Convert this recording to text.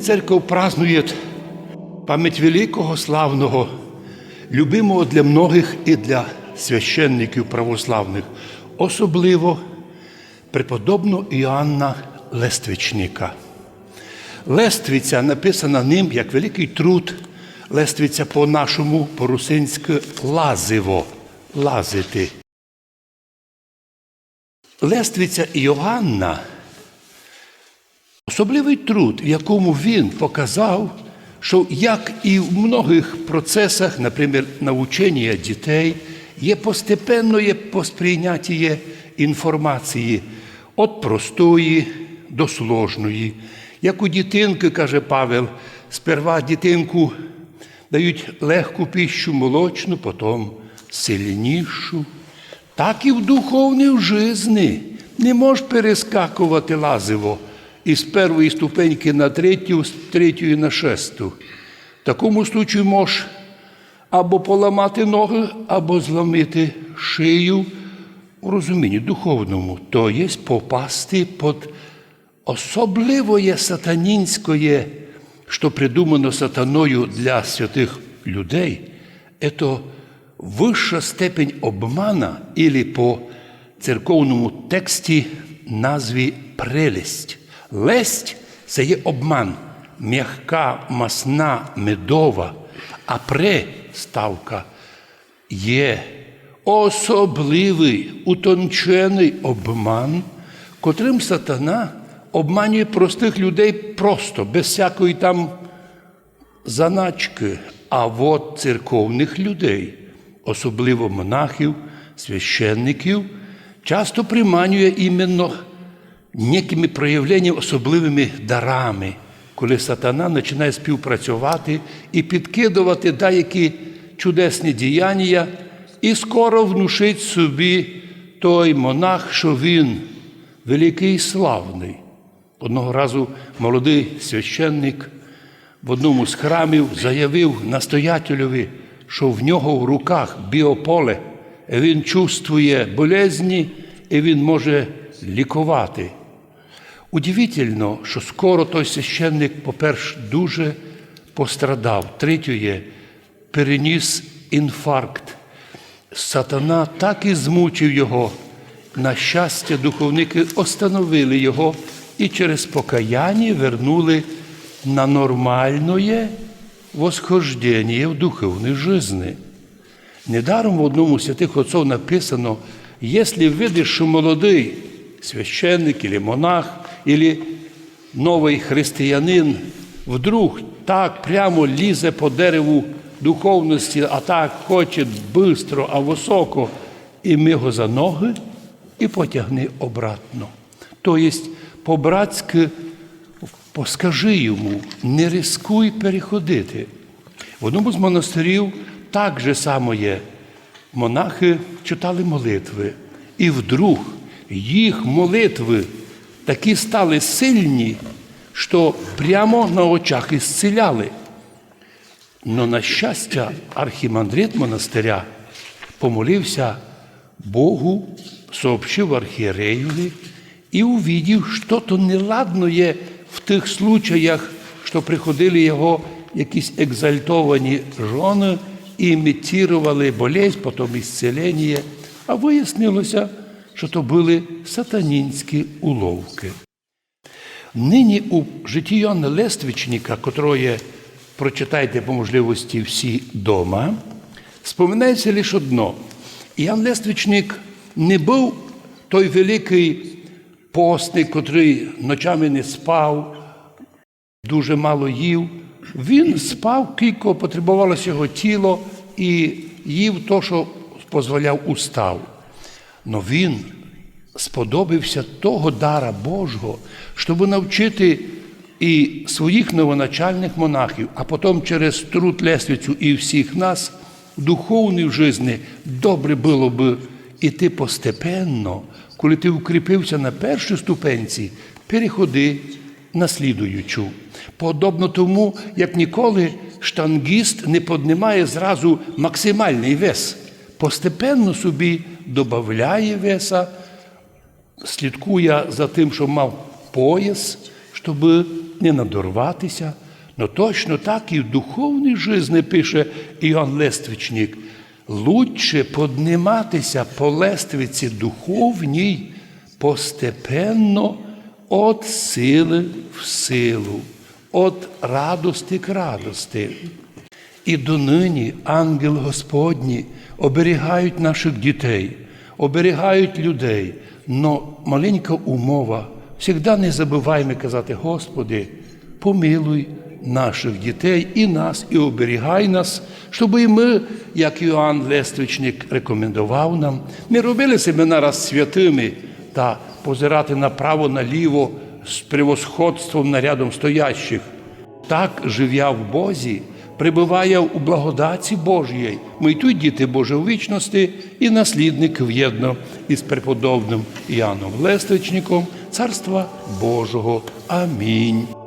Церковь празднует пам'ять великого славного, любимого для многих і для священників православних, особливо преподобного Іоанна Лествичника. Лествиця написана ним як великий труд, лествиця по-нашому, по-русинськи лазиво, лазити. Лествиця Іоанна особливий труд, в якому він показав, що як і в многих процесах, наприклад, навчання дітей, є постепенне посприйняття інформації від простої до сложної. Як у дитинки, каже Павел, сперва дитинку дають легку піщу молочну, потім сильнішу. Так і в духовній житті не можеш перескакувати лазиво із першої ступеньки на третю, з третьої на шесту. В такому случаю можеш або поламати ноги, або зламити шию у розумінні духовному, то є попасти під особливое сатанінське, що придумано сатаною для святих людей, це вища степень обмана, или по церковному тексті назві прелесть. Лесть це є обман, м'яка, масна, медова, а преставка є особливий утончений обман, котрим сатана обманює простих людей просто, без всякої там заначки, а от церковних людей, особливо монахів, священників, часто приманює іменно некими проявленнями, особливими дарами, коли сатана починає співпрацювати і підкидувати деякі чудесні діяння, і скоро внушить собі той монах, що він великий і славний. Одного разу молодий священник в одному з храмів заявив настоятелеві, що в нього в руках біополе, він чувствує болезні і він може лікувати. Удивительно, що скоро той священник, по-перше, дуже пострадав. Третє, переніс інфаркт. Сатана так і змучив його. На щастя, духовники остановили його і через покаяння вернули на нормальне восхождення в духовній житті. Недаром в одному з святих отців написано, якщо видиш, що молодий священник или монах, или новий християнин вдруг так прямо лізе по дереву духовності, а так хоче бистро, а високо, і ми його за ноги і потягни обратно. Тобто, по-братськи, поскажи йому, не рискуй переходити. В одному з монастирів так же само є. Монахи читали молитви, і вдруг їх молитви такі стали сильні, що прямо на очах ісціляли. Но, на щастя, архімандрит монастиря помолився Богу, сообщив архієреєві і увидів, що то неладно є в тих случаях, що приходили його якісь екзальтовані жони і імітували болезнь, потім ісцелення, а вияснилося, що то були сатанінські уловки. Нині у житті Йоанна Лествичника, котроє прочитайте по можливості всі дома, споминається лише одно. Іоанн Лествичник не був той великий постник, котрий ночами не спав, дуже мало їв. Він спав, кілько потребувалося його тіло і їв то, що дозволяв устав. Но він сподобався того дара Божого, щоб навчити і своїх новоначальних монахів, а потім через труд Лесвицю і всіх нас в духовній житті добре було б іти постепенно, коли ти укріпився на першій ступенці, переходи на слідуючу. Подобно тому, як ніколи штангіст не піднімає зразу максимальний вес, постепенно собі додає веса, слідкує за тим, що мав пояс, щоб не надорватися, но точно так і в духовній житті пише Іоанн Лествичник. Лучше подниматися по лествиці духовній постепенно от сили в силу, от радости к радости. І донині ангел Господні оберігають наших дітей, оберігають людей. Но маленька умова. Всегда не забуваємо казати, Господи, помилуй наших дітей і нас, і оберігай нас, щоб і ми, як Іоанн Лествичник рекомендував нам, ми робили себе нараз святими та позирати направо наліво з превосходством нарядом стоящих. Так, живя в Бозі, прибуває у благодаті Божій. Ми й тут діти Боже у вічності і наслідник в'єдно із преподобним Іоанном Лестичником Царства Божого. Амінь.